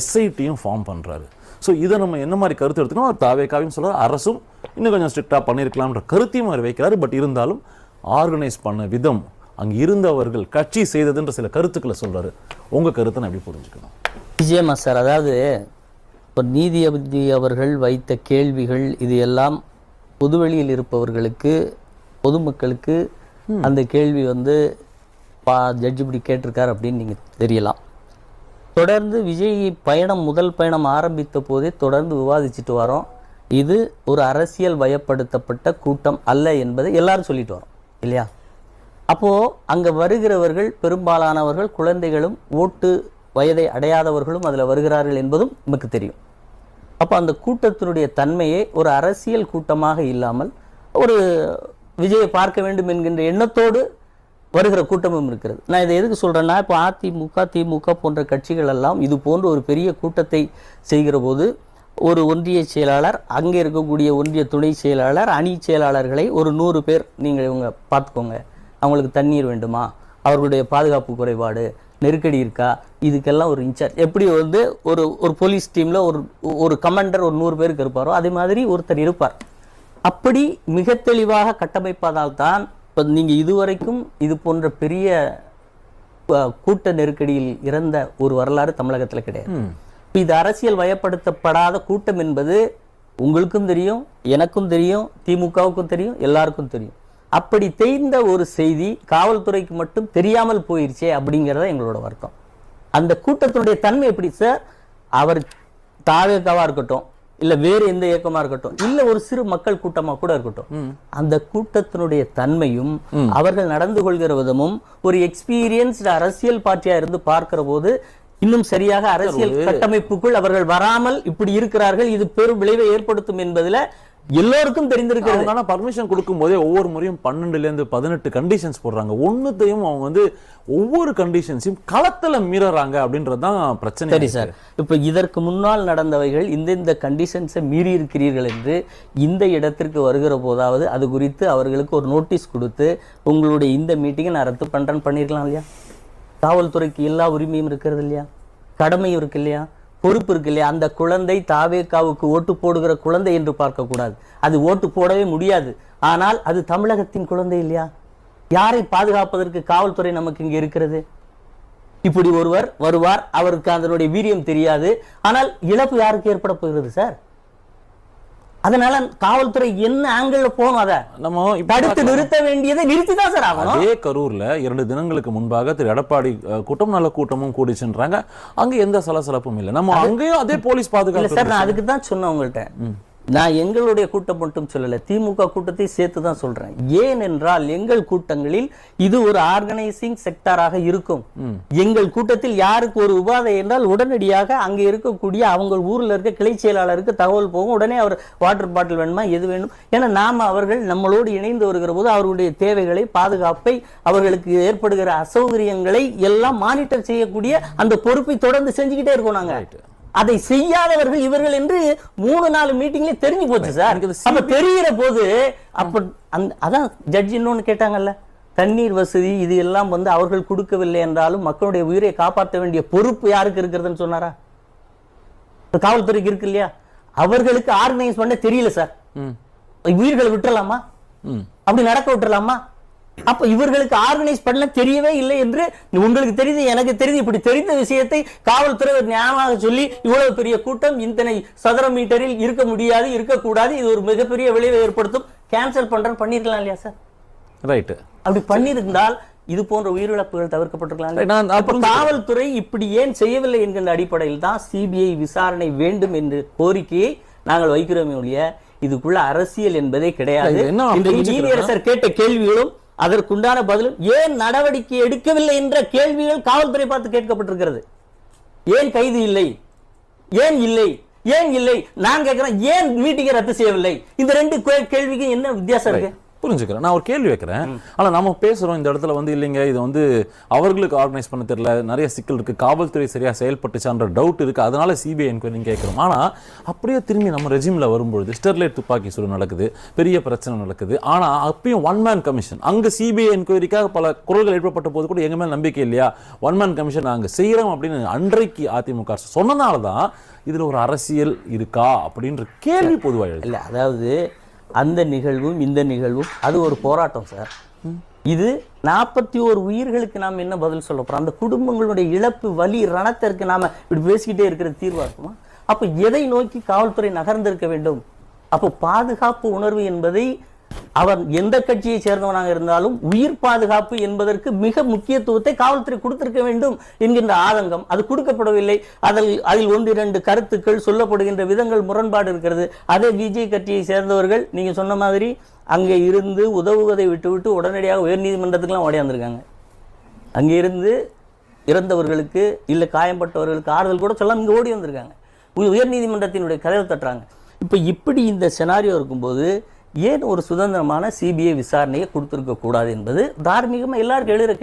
எஸ்ஐடியும் form பண்றாரு. So இதை நம்ம என்ன மாதிரி கருத்து எடுத்துக்கணும்? அவர் தாவேக்காவையும் சொல்றாரு அரசும் இன்னும் கொஞ்சம் ஸ்ட்ரிக்டாக பண்ணியிருக்கலாம்ன்ற கருத்தையும் அவர் வைக்கிறாரு. பட் இருந்தாலும் ஆர்கனைஸ் பண்ண விதம் அங்கே இருந்தவர்கள் கட்சி செய்ததுன்ற சில கருத்துக்களை சொல்றாரு. உங்க கருத்தை நான் எப்படி புரிஞ்சுக்கணும்? நிச்சயமா சார். அதாவது இப்போ நீதிபதி அவர்கள் வைத்த கேள்விகள் இது எல்லாம் பொதுவெளியில் இருப்பவர்களுக்கு பொதுமக்களுக்கு அந்த கேள்வி வந்து பா ஜட்ஜ் இப்படி கேட்டிருக்கார் அப்படின்னு நீங்கள் தெரியலாம். தொடர்ந்து விஜய் பயணம் முதல் பயணம் ஆரம்பித்த போதே தொடர்ந்து விவாதிச்சுட்டு வரோம். இது ஒரு அரசியல் வயப்படுத்தப்பட்ட கூட்டம் அல்ல என்பதை எல்லாரும் சொல்லிட்டு வரோம் இல்லையா? அப்போது அங்கே வருகிறவர்கள் பெரும்பாலானவர்கள் குழந்தைகளும் ஓட்டு வயதை அடையாதவர்களும் அதில் வருகிறார்கள் என்பதும் நமக்கு தெரியும். அப்போ அந்த கூட்டத்தினுடைய தன்மையை ஒரு அரசியல் கூட்டமாக இல்லாமல் ஒரு விஜயை பார்க்க வேண்டும் என்கின்ற எண்ணத்தோடு வருகிற கூட்டமும் இருக்கிறது. நான் இதை எதுக்கு சொல்கிறேன்னா இப்போ அதிமுக திமுக போன்ற கட்சிகள் எல்லாம் இது போன்ற ஒரு பெரிய கூட்டத்தை செய்கிற போது ஒரு ஒன்றிய செயலாளர் அங்கே இருக்கக்கூடிய ஒன்றிய துணை செயலாளர் அணி செயலாளர்களை ஒரு நூறு பேர் நீங்கள் இவங்க பார்த்துக்கோங்க. அவங்களுக்கு தண்ணீர் வேண்டுமா? அவர்களுடைய பாதுகாப்பு குறைபாடு நெருக்கடி இருக்கா? இதுக்கெல்லாம் ஒரு இன்சார்ஜ். எப்படி வந்து ஒரு ஒரு போலீஸ் டீமில் ஒரு ஒரு கமாண்டர் ஒரு நூறு பேருக்கு இருப்பாரோ அதே மாதிரி ஒருத்தர் இருப்பார். அப்படி மிக தெளிவாக கட்டமைப்பதால் தான் இப்போ நீங்கள் இதுவரைக்கும் இது போன்ற பெரிய கூட்ட நெருக்கடியில் இறந்த ஒரு வரலாறு தமிழகத்தில் கிடையாது. இப்ப இது அரசியல் வயப்படுத்தப்படாத கூட்டம் என்பது உங்களுக்கும் தெரியும் எனக்கும் தெரியும் திமுகவுக்கும் தெரியும் எல்லாருக்கும் தெரியும். அப்படி தெரிந்த ஒரு செய்தி காவல்துறைக்கு மட்டும் தெரியாமல் போயிருச்சே அப்படிங்கிறத எங்களோட வருத்தம். அந்த கூட்டத்தினுடைய தன்மை எப்படி? சார் அவர் தாவேக்காவா இருக்கட்டும் இல்ல வேறு எந்த இயக்கமா இருக்கட்டும் இல்ல ஒரு சிறு மக்கள் கூட்டமா கூட இருக்கட்டும் அந்த கூட்டத்தினுடைய தன்மையும் அவர்கள் நடந்து கொள்கிற விதமும் ஒரு எக்ஸ்பீரியன்ஸ்டு அரசியல் பார்ட்டியா இருந்து பார்க்கிற போது இன்னும் சரியாக அரசியல் கட்டமைப்புக்குள் அவர்கள் வராமல் இப்படி இருக்கிறார்கள் இது பெரும் விளைவை ஏற்படுத்தும் என்பதுல எல்லோருக்கும் தெரிந்திருக்கிறது. பர்மிஷன் கொடுக்கும் போதே ஒவ்வொரு முறையும் பன்னெண்டுல இருந்து பதினெட்டு கண்டிஷன்ஸ் போடுறாங்க. ஒண்ணுத்தையும் அவங்க வந்து ஒவ்வொரு கண்டிஷன்ஸையும் களத்துல மீறறாங்க அப்படின்றது தான் பிரச்சனை சரி. சார் இப்ப இதற்கு முன்னால் நடந்தவைகள் இந்த இந்த கண்டிஷன்ஸை மீறி இருக்கிறீர்கள் என்று இந்த இடத்திற்கு வருகிற போதாவது அது குறித்து அவர்களுக்கு ஒரு நோட்டீஸ் கொடுத்து உங்களுடைய இந்த மீட்டிங்கை நான் ரத்து பண்றேன்னு பண்ணிருக்கலாம் இல்லையா? காவல்துறைக்கு எல்லா உரிமையும் இருக்கிறது இல்லையா? கடமையும் இருக்கு இல்லையா? பொறுப்பு இருக்கு இல்லையா? அந்த குழந்தை தாவேக்காவுக்கு ஓட்டு போடுகிற குழந்தை என்று பார்க்கக்கூடாது. அது ஓட்டு போடவே முடியாது. ஆனால் அது தமிழகத்தின் குழந்தை இல்லையா? யாரை பாதுகாப்பதற்கு காவல்துறை நமக்கு இங்கே இருக்கிறது? இப்படி ஒருவர் வருவார். அவருக்கு அதனுடைய வீரியம் தெரியாது. ஆனால் இழப்பு யாருக்கு ஏற்பட போகிறது சார்? அதனால காவல்துறை என்ன ஆங்கிள் போகணும் அத? நம்ம தடுத்து நிறுத்த வேண்டியதை நிறுத்தி தான் சார் ஆகணும். அதே கரூர்ல இரண்டு தினங்களுக்கு முன்பாக திரு எடப்பாடி கூட்டம் நல்ல கூட்டமும் கூடிச்சுன்றாங்க அங்க எந்த சலசலப்பும் இல்லை. நம்ம அங்கேயும் அதே போலீஸ் பாதுகாப்பு சார் நான் அதுக்கு தான் சொன்னேன் உங்கள்கிட்ட. நான் எங்களுடைய கூட்டம் மட்டும் சொல்லல திமுக கூட்டத்தை சேர்த்து தான் சொல்றேன். ஏன் என்றால் எங்கள் கூட்டங்களில் இது ஒரு ஆர்கனைசிங் செக்டாராக இருக்கும். எங்கள் கூட்டத்தில் யாருக்கு ஒரு உபாதை என்றால் உடனடியாக அங்கே இருக்கக்கூடிய அவங்க ஊர்ல இருக்க கிளை செயலாளருக்கு தகவல் போகும். உடனே அவர் வாட்டர் பாட்டில் வேணுமா எது வேணும்? ஏன்னா நாம அவர்கள் நம்மளோடு இணைந்து வருகிற போது அவர்களுடைய தேவைகளை பாதுகாப்பை அவர்களுக்கு ஏற்படுகிற அசௌகரியங்களை எல்லாம் மானிட்டர் செய்யக்கூடிய அந்த பொறுப்பை தொடர்ந்து செஞ்சுக்கிட்டே இருக்கோம் நாங்க. அதை செய்யாதவர்கள் இவர்கள் என்று மூணு நாலு மீட்டிங்ல தெரிஞ்சு போச்சு சார். அப்ப தெரிகிற போது அப்ப அந்த அதான் ஜட்ஜ் இன்னொன்னு கேட்டாங்கல்ல தண்ணீர் வசதி இது எல்லாம் வந்து அவர்கள் கொடுக்கவில்லை என்றாலும் மக்களுடைய உயிரை காப்பாற்ற வேண்டிய பொறுப்பு யாருக்கு இருக்கிறதுன்னு சொன்னாரா? காவல்துறைக்கு இருக்கு இல்லையா? அவர்களுக்கு ஆர்கனைஸ் பண்ண தெரியல சார். உயிர்களை விட்டுறலாமா. அப்படி நடக்க விட்டுறலாமா? அப்ப இவர்களுக்கு ஆர்கனைஸ் பண்ண தெரியவே இல்லை என்று உங்களுக்கு தெரியுது எனக்கு தெரியுது. இப்படி தெரிந்த விஷயத்தை காவல்துறை ஒரு நியாயமாக சொல்லி இவ்வளவு பெரிய கூட்டம் இத்தனை சதுர மீட்டரில் இருக்க முடியாது இருக்கக்கூடாது. இது ஒரு மிகப்பெரிய விளைவை ஏற்படுத்தும். கேன்சல் பண்றேன்னு பண்ணிருக்கலாம் இல்லையா சார் ரைட்டு அப்படி பண்ணியிருந்தால் இது போன்ற உயிரிழப்புகள் தவிர்க்கப்பட்டிருக்கலாம் அப்ப காவல்துறை இப்படி ஏன் செய்யவில்லை என்கின்ற அடிப்படையில் தான் சிபிஐ விசாரணை வேண்டும் என்ற கோரிக்கையை நாங்கள் வைக்கிறோமே ஒழிய இதுக்குள்ள அரசியல் என்பதே கிடையாது. நீதியரசர் கேட்ட கேள்விகளும் அதற்குண்டான பதிலும் ஏன் நடவடிக்கை எடுக்கவில்லை என்ற கேள்விகள் காவல்துறை பார்த்து கேட்கப்பட்டிருக்கிறது. ஏன் கைது இல்லை? ஏன் இல்லை? ஏன் இல்லை? நான் கேட்கிறேன் ஏன் மீட்டிங்கை ரத்து செய்யவில்லை? இந்த ரெண்டு கேள்விக்கு என்ன வித்தியாசம் இருக்கு? புரிஞ்சுக்கிறேன். நான் ஒரு கேள்வி வைக்கிறேன். ஆனா நம்ம பேசுறோம் இந்த இடத்துல வந்து இல்லைங்க இது வந்து அவர்களுக்கு ஆர்கனைஸ் பண்ண தெரியல நிறைய சிக்கல் இருக்கு காவல்துறை சரியா செயல்பட்டுச்சான்ற டவுட் இருக்கு அதனால சிபிஐ என்கொயரி கேட்கிறோம் ஆனா அப்படியே திரும்பி நம்ம ரெஜிம்ல வரும்பொழுது ஸ்டெர்லைட் துப்பாக்கி சூடு நடக்குது பெரிய பிரச்சனை நடக்குது. ஆனா அப்பயும் ஒன் மேன் கமிஷன் அங்க சிபிஐ என்கொயரிக்காக பல குரல்கள் எழுப்பப்பட்ட போது கூட எங்க மேல நம்பிக்கை இல்லையா? ஒன் மேன் கமிஷன் நாங்க செய்யறோம் அப்படின்னு அன்றைக்கு அதிமுக அரசு சொன்னனால தான் இதுல ஒரு அரசியல் இருக்கா அப்படின்ற கேள்வி பொதுவாக இல்லை அதாவது அந்த நிகழ்வும் இந்த நிகழ்வும் அது ஒரு போராட்டம் சார் இது நாற்பத்தி ஓரு உயிர்களுக்கு நாம் என்ன பதில் சொல்ல போறோம்? அந்த குடும்பங்களுடைய இழப்பு வலி ரணத்திற்கு நாம இப்படி பேசிக்கிட்டே இருக்கிற தீர்வா இருக்குமா? அப்ப எதை நோக்கி காவல்துறை நகர்ந்திருக்க வேண்டும்? அப்போ பாதுகாப்பு உணர்வு என்பதை அவர் எந்த கட்சியை சேர்ந்தவனாக இருந்தாலும் உயிர் பாதுகாப்பு என்பதற்கு மிக முக்கியத்துவத்தை காவல்துறை கொடுத்திருக்க வேண்டும் என்கின்ற ஆதங்கம். அது கொடுக்கப்படவில்லை. அதில் அதில் ஒன்று இரண்டு கருத்துக்கள் சொல்லப்படுகின்ற விதங்கள் முரண்பாடு இருக்கிறது. அதே விஜய் கட்சியை சேர்ந்தவர்கள் நீங்கள் சொன்ன மாதிரி அங்கே இருந்து உதவுவதை விட்டுவிட்டு உடனடியாக உயர்நீதிமன்றத்துக்குலாம் ஓடியாந்துருக்காங்க. அங்கே இருந்து இறந்தவர்களுக்கு இல்லை காயம்பட்டவர்களுக்கு ஆறுதல் கூட சொல்ல இங்கே ஓடி வந்திருக்காங்க. உ- உயர்நீதிமன்றத்தினுடைய கதவை தட்டுறாங்க. இப்போ இப்படி இந்த செனாரியோ இருக்கும்போது ஏன் ஒரு சுதந்திரமான சிபிஐ விசாரணையை கொடுத்துருக்க கூடாது என்பது தார்மீகமாக எல்லாருக்கும் எழுதுற